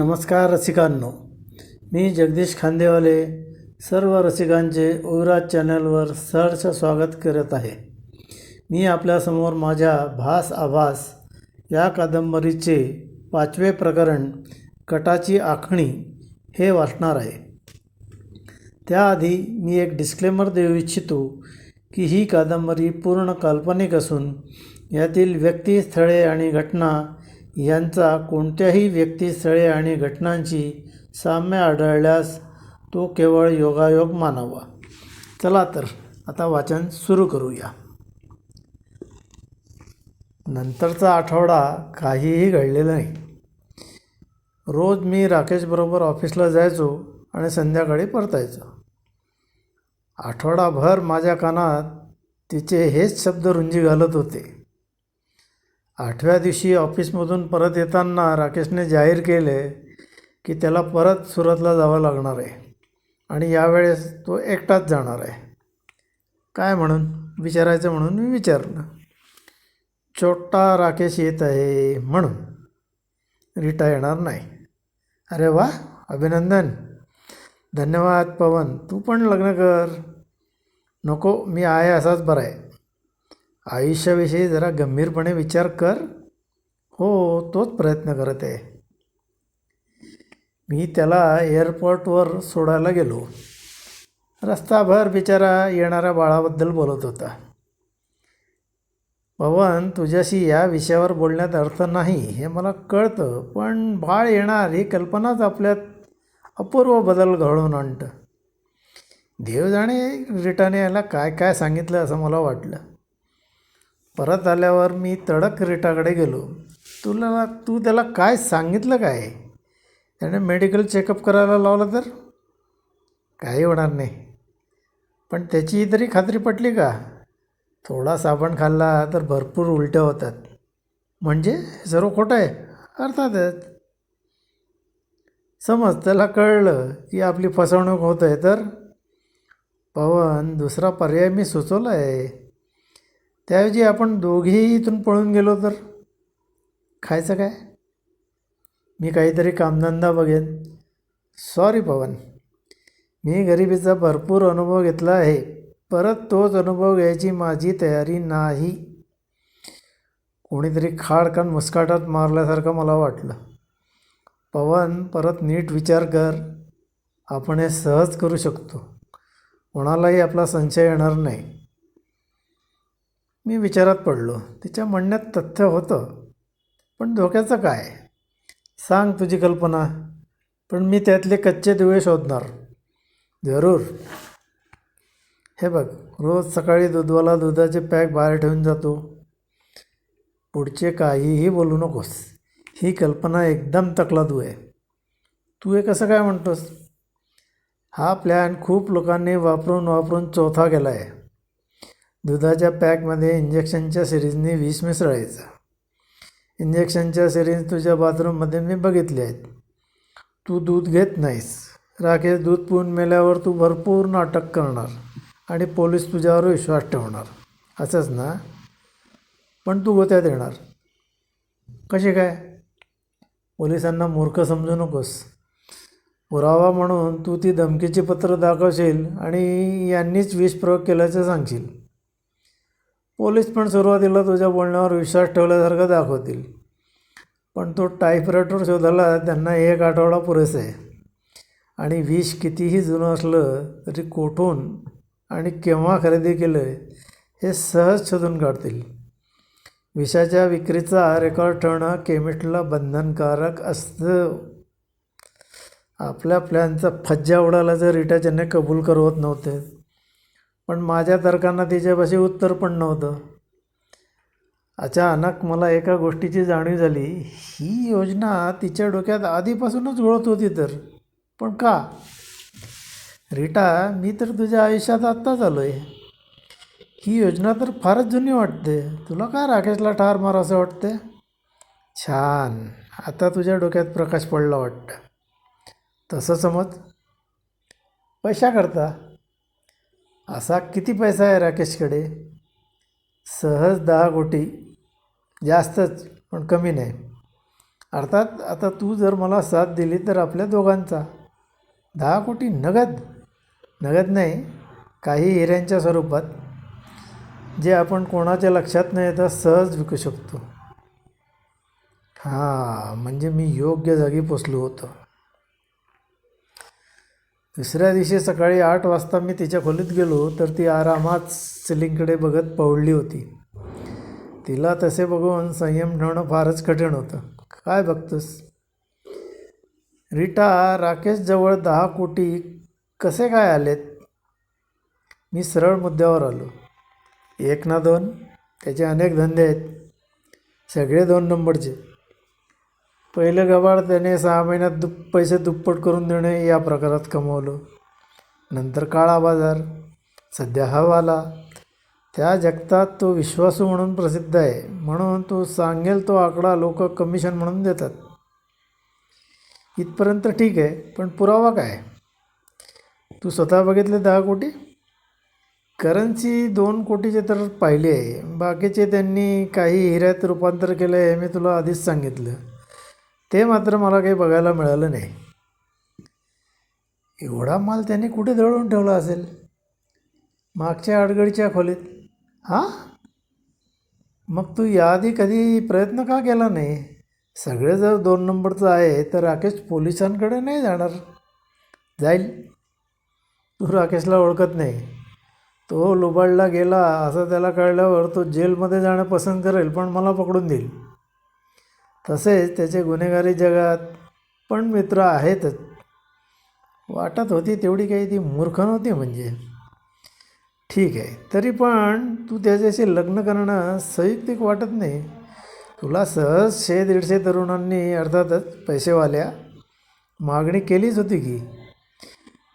नमस्कार रसिकांनो. मी जगदीश खांदेवाले सर्व रसिकांचे उविराज चॅनलवर सहर्ष स्वागत करत आहे. मी आपल्यासमोर माझ्या भास आभास या कादंबरीचे पाचवे प्रकरण कटाची आखणी हे वाचणार आहे. त्याआधी मी एक डिस्क्लेमर देऊ इच्छितो की ही कादंबरी पूर्ण काल्पनिक असून यातील व्यक्ती स्थळे आणि घटना यांचा कोणत्याही व्यक्तिस्थळे आणि घटनांची साम्य आढळल्यास तो केवळ योगायोग मानावा. चला तर आता वाचन सुरू करूया. नंतरचा आठवडा काहीही घडलेला नाही. रोज मी राकेशबरोबर ऑफिसला जायचो आणि संध्याकाळी परतायचो. आठवडाभर माझ्या कानात तिचे हेच शब्द रुंजी घालत होते. आठव्या दिवशी ऑफिसमधून परत येताना राकेशने जाहीर केले की त्याला परत सुरतला जावं लागणार आहे आणि यावेळेस तो एकटाच जाणार आहे. काय म्हणून? विचारायचं म्हणून मी विचारलं. छोटा राकेश येत आहे म्हणून. रीटा येणार नाही. अरे वा अभिनंदन. धन्यवाद पवन. तू पण लग्न कर. नको मी आहे असाच बरा आहे. आयुष्याविषयी जरा गंभीरपणे विचार कर. हो तोच प्रयत्न करत आहे. मी त्याला एअरपोर्टवर सोडायला गेलो. रस्ताभर बिचारा येणाऱ्या बाळाबद्दल बोलत होता. पवन तुझ्याशी या विषयावर बोलण्यात अर्थ नाही हे मला कळतं पण बाळ येणार ही कल्पनाच आपल्यात अपूर्व बदल घडवून आणतं. देव जाणे रिटाने याला काय काय सांगितलं असं मला वाटलं. परत आल्यावर मी तडक रिटाकडे गेलो. तुला तू त्याला काय सांगितलं काय? त्याने मेडिकल चेकअप करायला लावलं तर? काही होणार नाही. पण त्याची तरी खात्री पटली का? थोडा साबण खाल्ला तर भरपूर उलट्या होतात. म्हणजे सर्व खोटं आहे अर्थातच. समज त्याला कळलं की आपली फसवणूक होत आहे तर? पवन दुसरा पर्याय मी सुचवला आहे त्याऐवजी आपण दोघेही इथून पळून गेलो तर? खायचं काय? मी काहीतरी कामधंदा बघेन. सॉरी पवन. मी गरिबीचा भरपूर अनुभव घेतला आहे. परत तोच अनुभव घ्यायची माझी तयारी नाही. कोणीतरी खाडकन मुस्काटात मारल्यासारखं मला वाटलं. पवन परत नीट विचार कर. आपण हे सहज करू शकतो. कोणालाही आपला संशय येणार नाही. मी विचारात पडलो. तिच्या म्हणण्यात तथ्य होतं. पण धोक्याचं काय? सांग तुझी कल्पना. पण मी त्यातले कच्चे दिवे शोधणार. जरूर. हे बघ रोज सकाळी दूधवाला दुधाचे पॅक बाहेर ठेवून जातो. पुढचे काहीही बोलू नकोस. ही कल्पना एकदम तकलादू आहे. तू हे कसं काय म्हणतोस? हा प्लॅन खूप लोकांनी वापरून वापरून चौथा गेला आहे दुधाच्या पॅकमध्ये इंजेक्शनच्या सिरीजनी विष मिसळायचं. इंजेक्शनच्या सिरीज तुझ्या बाथरूममध्ये मी बघितले आहेत. तू दूध घेत नाहीस. राकेश दूध पिऊन मेल्यावर तू भरपूर नाटक करणार आणि पोलीस तुझ्यावर विश्वास ठेवणार. असंच ना? पण तू गोत्यात येणार. कशी काय? पोलिसांना मूर्ख समजू नकोस. पुरावा म्हणून तू ती धमकीची पत्र दाखवशील आणि यांनीच विष प्रयोग केल्याचं सांगशील. पोलीस पण सुरुवातीला तुझ्या बोलण्यावर विश्वास ठेवल्यासारखं दाखवतील. पण तो टाईपरायटर शोधायला त्यांना एक आठवडा पुरेसा आहे. आणि विष कितीही जुनं असलं तरी कोठून आणि केव्हा खरेदी केलं हे सहज शोधून काढतील. विषाच्या विक्रीचा रेकॉर्ड ठेवणं केमिस्टला बंधनकारक असतं. आपल्या प्लॅनचा फज्जा उडाला जर रिटाच्याने कबूल करवत नव्हते. पण माझ्या तर्कांना तिच्यापाशी उत्तर पण नव्हतं. अचानक मला एका गोष्टीची जाणीव झाली. ही योजना तिच्या डोक्यात आधीपासूनच घोळत होती तर. पण का? रीटा मी तर तुझ्या आयुष्यात आत्ताच आलो आहे ही योजना तर फारच जुनी वाटते. तुला काय राकेशला ठार मार असं वाटते छान. आता तुझ्या डोक्यात प्रकाश पडला वाटतं. तसं समज. पैशाकरता. असा किती पैसा आहे राकेशकडे? सहज दहा कोटी. जास्तच पण कमी नाही. अर्थात आता तू जर मला साथ दिली तर आपल्या दोघांचा. दहा कोटी नगद? नगद नाही काही हिऱ्यांच्या स्वरूपात. जे आपण कोणाच्या लक्षात न येता सहज विकू शकतो. हां म्हणजे मी योग्य जागी पोचलो होतो. दुसऱ्या दिवशी सकाळी आठ वाजता मी तिच्या खोलीत गेलो तर ती आरामात सिलिंगकडे बघत पवळली होती. तिला तसे बघून संयम ठेवणं फारच कठीण होतं. काय बघतोस? रीटा राकेशजवळ दहा कोटी कसे काय आलेत? मी सरळ मुद्द्यावर आलो. एक ना दोन? त्याचे अनेक धंदे आहेत. सगळे दोन नंबरचे. पहिलं गबाड त्याने सहा महिन्यात दुप पैसे दुप्पट करून देणे या प्रकारात कमवलं. नंतर काळा बाजार सध्या हवाला. त्या जगतात तो विश्वासू म्हणून प्रसिद्ध आहे. म्हणून तो सांगेल तो आकडा लोक कमिशन म्हणून देतात. इथपर्यंत ठीक आहे पण पुरावा काय? तू स्वतः बघितले दहा कोटी? करन्सी दोन कोटीचे तर पाहिली. आहे बाकीचे त्यांनी काही हिऱ्यात रूपांतर केलं आहे हे मी तुला आधीच सांगितलं. ते मात्र मला काही बघायला मिळालं नाही. एवढा माल त्यांनी कुठे दळून ठेवला असेल? मागच्या अडगडीच्या खोलीत. हां? मग तू याआधी कधी प्रयत्न का केला नाही? सगळे जर दोन नंबरचं आहे तर राकेश पोलिसांकडे नाही जाणार. जाईल. तू राकेशला ओळखत नाही. तो लुबाडला गेला असं त्याला कळल्यावर तो जेलमध्ये जाणं पसंत करेल पण मला पकडून देईल. तसेच त्याचे गुन्हेगारी जगात पण मित्र आहेतच. वाटत होती तेवढी काही ती मूर्ख नव्हती म्हणजे. ठीक आहे तरी पण तू त्याच्याशी लग्न करणं संयुक्तिक वाटत नाही. तुला सहज शे दीडशे तरुणांनी अर्थातच पैसेवाल्या मागणी केलीच होती की.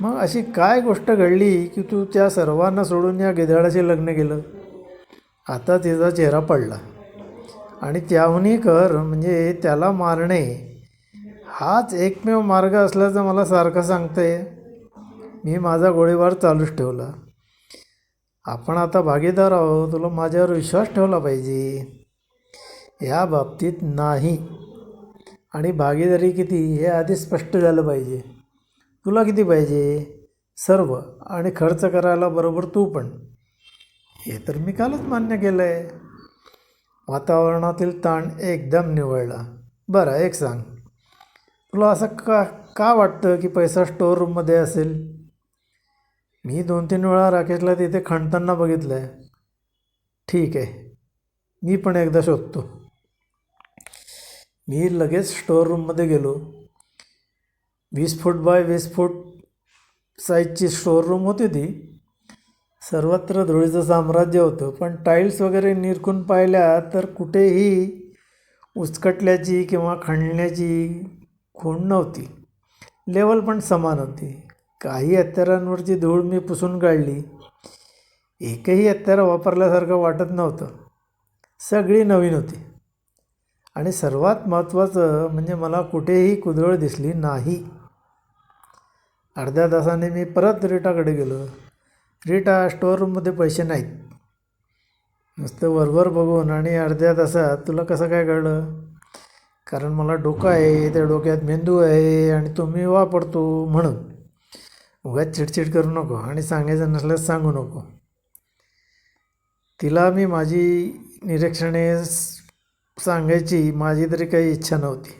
मग अशी काय गोष्ट घडली की तू त्या सर्वांना सोडून या गिधाडाशी लग्न केलं? आता तिचा चेहरा पडला. आणि त्याहूनही कर म्हणजे त्याला मारणे हाच एकमेव मार्ग असल्याचं मला सारखं सांगतंय. मी माझा गोळीबार चालूच ठेवला. आपण आता भागीदार आहोत तुला माझ्यावर विश्वास ठेवला पाहिजे. या बाबतीत नाही. आणि भागीदारी किती हे आधी स्पष्ट झालं पाहिजे. तुला किती पाहिजे? सर्व. आणि खर्च करायला बरोबर तू पण. हे तर मी कालच मान्य केलं आहे वातावरणातील ताण एकदम निवळला. बरं एक सांग. तुला असं का का वाटतं की पैसा स्टोअर रूममध्ये असेल? मी दोन तीन वेळा राकेशला तिथे खणताना बघितलं आहे ठीक आहे. मी पण एकदा शोधतो. मी लगेच स्टोअर रूममध्ये गेलो. वीस फूट बाय वीस फूट साईजची स्टोअर रूम होती ती. सर्वत्र धुळीचं साम्राज्य होतं पण टाईल्स वगैरे निरखून पाहिल्या तर कुठेही उचकटल्याची किंवा खणण्याची खूण नव्हती. लेवल पण समान होती. काही हत्यारांवरची धूळ मी पुसून काढली. एकही हत्यार वापरल्यासारखं वाटत नव्हतं. सगळी नवीन होती. आणि सर्वात महत्त्वाचं म्हणजे मला कुठेही कुदळ दिसली नाही. अर्ध्या तासाने मी परत रेटाकडे गेलो. रीटा स्टोअर रूममध्ये पैसे नाहीत. नुसतं वरवर बघून आणि अर्ध्या तासात तुला कसं काय कळलं? कारण मला डोकं आहे त्या डोक्यात मेंदू आहे आणि तो मी वापरतो म्हणून. उगाच चिडचिड करू नको आणि सांगायचं नसल्यास सांगू नको. तिला मी माझी निरीक्षणे सांगायची माझी तरी काही इच्छा नव्हती.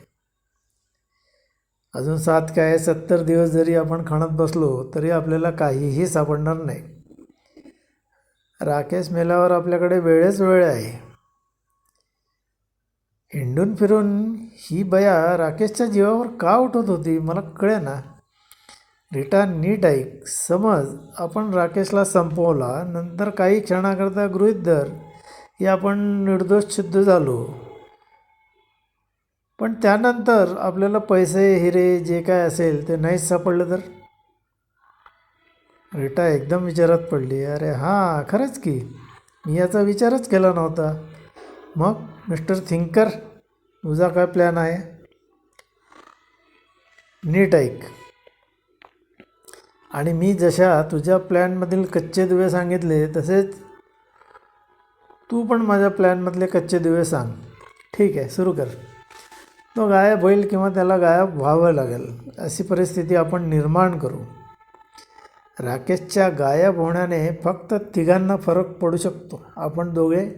अजून सात काय सत्तर दिवस जरी आपण खाणत बसलो तरी आपल्याला काहीही सापडणार नाही. राकेश मेल्यावर आपल्याकडे वेळच वेळ आहे. हिंडून फिरून ही बया राकेशच्या जीवावर का उठत होती मला कळे ना रिटा नीट ऐक. समज आपण राकेशला संपवला नंतर काही क्षणाकरता गृहित धर. की आपण निर्दोष सिद्ध झालो. पण त्यानंतर आपल्याला पैसे हिरे जे काय असेल ते नाहीच सापडलं तर? रीटा एकदम विचारात पडली. अरे हां खरंच की? मी याचा विचारच केला नव्हता. मग मिस्टर थिंकर तुझा काय प्लॅन आहे? नीट ऐक. आणि मी जशा तुझ्या प्लॅनमधील कच्चे दुवे सांगितले तसेच तू पण माझ्या प्लॅनमधले कच्चे दुवे सांग. ठीक आहे सुरू कर. तो गायब होईल किंवा त्याला गायब व्हावं लागेल अशी परिस्थिती आपण निर्माण करू. राकेशच्या गायब होण्याने फक्त तिघांना फरक पडू शकतो आपण दोघे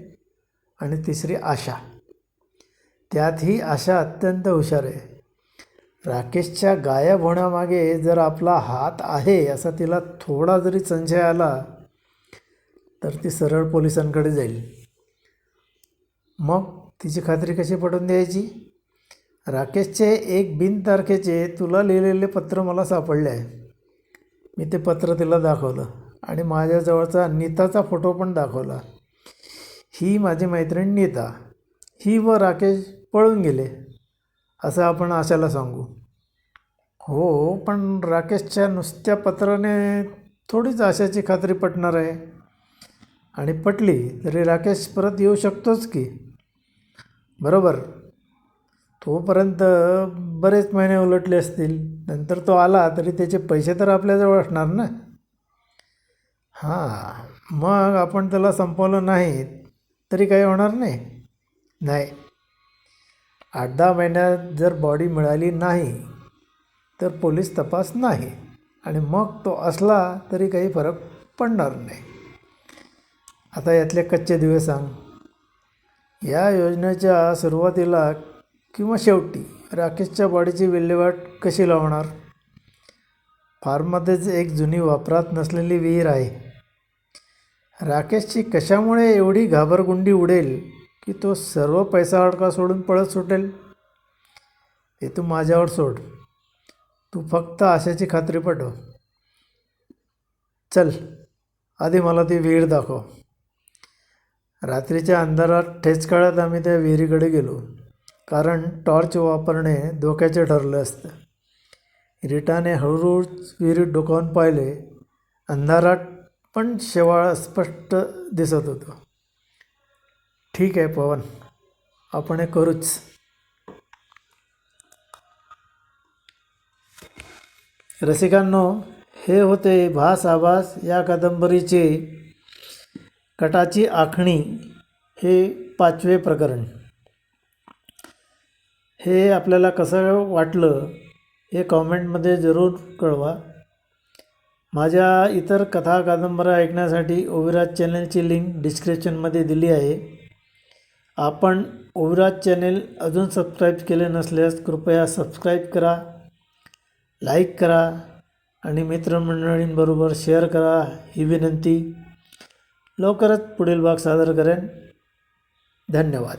आणि तिसरी आशा. त्यातही आशा अत्यंत हुशार आहे. राकेशच्या गायब होण्यामागे जर आपला हात आहे असा तिला थोडा जरी संशय आला तर ती सरळ पोलिसांकडे जाईल. मग तिची खात्री कशी पटवून द्यायची? राकेशचे एक बिनतारखेचे तुला लिहिलेले पत्र मला सापडले आहे. मी ते पत्र तिला दाखवलं आणि माझ्याजवळचा नीताचा फोटो पण दाखवला. ही माझी मैत्रीण नीता. ही व राकेश पळून गेले असं आपण आशाला सांगू. हो पण राकेशच्या नुसत्या पत्राने थोडीच आशाची खात्री पटणार आहे. आणि पटली तरी राकेश परत येऊ शकतोच की. बरोबर. तोपर्यंत बरेच महिने उलटले असतील. नंतर तो आला तरी त्याचे पैसे तर आपल्याजवळ असणार ना? हां मग आपण त्याला संपवलं नाही तरी काही होणार नाही? नाही. आठ दहा महिन्यात जर बॉडी मिळाली नाही तर पोलीस तपास नाही आणि मग तो असला तरी काही फरक पडणार नाही. आता यातले कच्चे दिवे सांग. या योजनेच्या सुरुवातीला किंवा शेवटी राकेशच्या बॉडीची विल्हेवाट कशी लावणार? फार्ममध्येच एक जुनी वापरात नसलेली विहीर आहे. राकेशची कशामुळे एवढी घाबरगुंडी उडेल की तो सर्व पैसा अडका सोडून पळत सुटेल? ते तू माझ्यावर सोड. तू फक्त आशाची खात्री पटव. चल आधी मला ती विहीर दाखव. रात्रीच्या अंधारात ठेचकाळ्यात आम्ही त्या विहिरीकडे गेलो. कारण टॉर्च वापरणे धोक्याचे ठरलं असतं. रिटाने हळूहळूच विहिरीत डोकावून पाहिले. अंधारात पण शेवाळ स्पष्ट दिसत होतं. ठीक आहे पवन. आपण हे करूच. रसिकांनो हे होते भास आभास या कादंबरीचे कटाची आखणी हे पाचवे प्रकरण. हे आपल्याला कसं वाटलं हे कॉमेंटमध्ये जरूर कळवा. माझ्या इतर कथा कादंबऱ्या ऐकण्यासाठी ओविराज चॅनेलची लिंक डिस्क्रिप्शनमध्ये दिली आहे. आपण ओविराज चॅनेल अजून सबस्क्राईब केले नसल्यास कृपया सबस्क्राईब करा लाईक करा आणि मित्रमंडळींबरोबर शेअर करा ही विनंती. लवकरच पुढील भाग सादर करेन. धन्यवाद.